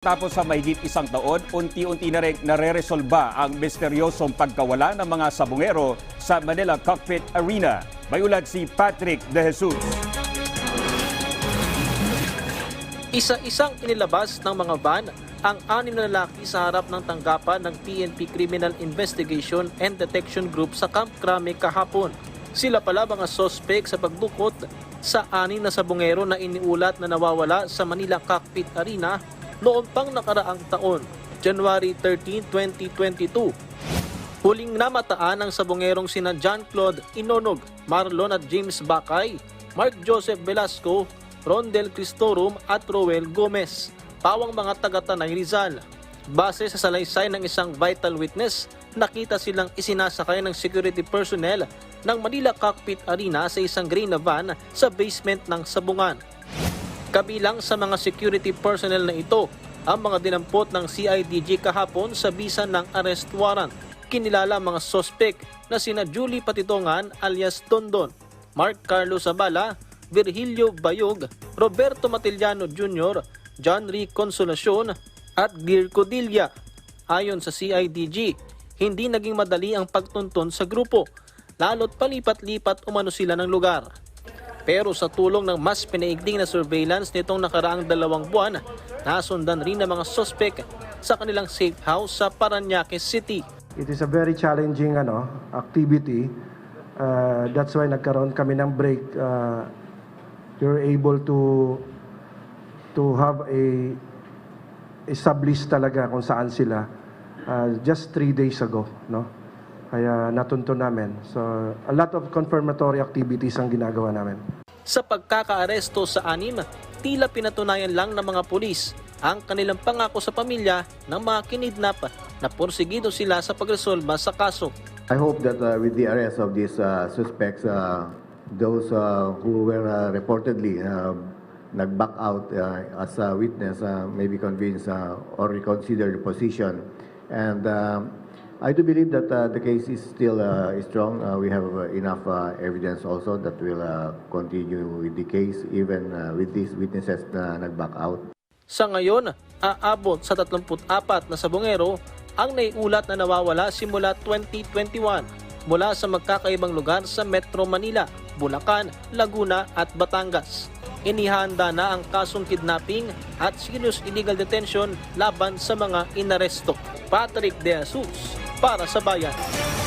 Tapos sa mahigit isang taon, unti-unti na rin nare-resolba ang misteryosong pagkawala ng mga sabungero sa Manila Cockpit Arena. May ulat si Patrick De Jesus. Isa-isang inilabas ng mga van ang anim na lalaki sa harap ng tanggapan ng PNP Criminal Investigation and Detection Group sa Camp Crame kahapon. Sila pala mga sospek sa pagdukot sa anim na sabungero na iniulat na nawawala sa Manila Cockpit Arena noong pang nakaraang taon, January 13, 2022. Huling namataan ang sabongerong sina John Claude Inonog, Marlon at James Bakay, Mark Joseph Velasco, Rondel Cristorum at Roel Gomez, pawang mga taga-Tanay Rizal. Base sa salaysay ng isang vital witness, nakita silang isinasakay ng security personnel ng Manila Cockpit Arena sa isang gray na van sa basement ng sabungan. Kabilang sa mga security personnel na ito, ang mga dinampot ng CIDG kahapon sa bisa ng arrest warrant. Kinilala ang mga sospek na sina Julie Patitongan alias Dondon, Mark Carlos Zabala, Virgilio Bayog, Roberto Matiliano Jr., John Rick Consolacion at Gir Codilla. Ayon sa CIDG, hindi naging madali ang pagtuntun sa grupo, lalo't palipat-lipat umano sila ng lugar. Pero sa tulong ng mas pinaigting na surveillance nitong nakaraang dalawang buwan, nasundan rin ng mga sospek sa kanilang safe house sa Paranaque City. It is a very challenging ano, activity. Uh, that's why nagkaroon kami ng break. Uh, you're able to to have a establish talaga kung saan sila uh, just three days ago. No? Kaya natunto namin. So, a lot of confirmatory activities ang ginagawa namin. Sa pagkakaaresto sa anim, tila pinatunayan lang ng mga pulis ang kanilang pangako sa pamilya ng mga kinidnap na porsigido sila sa pagresolba sa kaso. I hope that uh, with the arrest of these uh, suspects, uh, those uh, who were uh, reportedly uh, nag-back out uh, as a witness uh, may be convinced uh, or reconsider the position. And um, I do believe that uh, the case is still uh, strong. Uh, we have uh, enough uh, evidence also that will uh, continue with the case even uh, with these witnesses na nag-back out. Sa ngayon, aabot sa 34 na sabongero ang naiulat na nawawala simula 2021 mula sa magkakaibang lugar sa Metro Manila, Bulacan, Laguna at Batangas. Inihanda na ang kasong kidnapping at serious illegal detention laban sa mga inaresto. Patrick De Jesus para sa Bayan.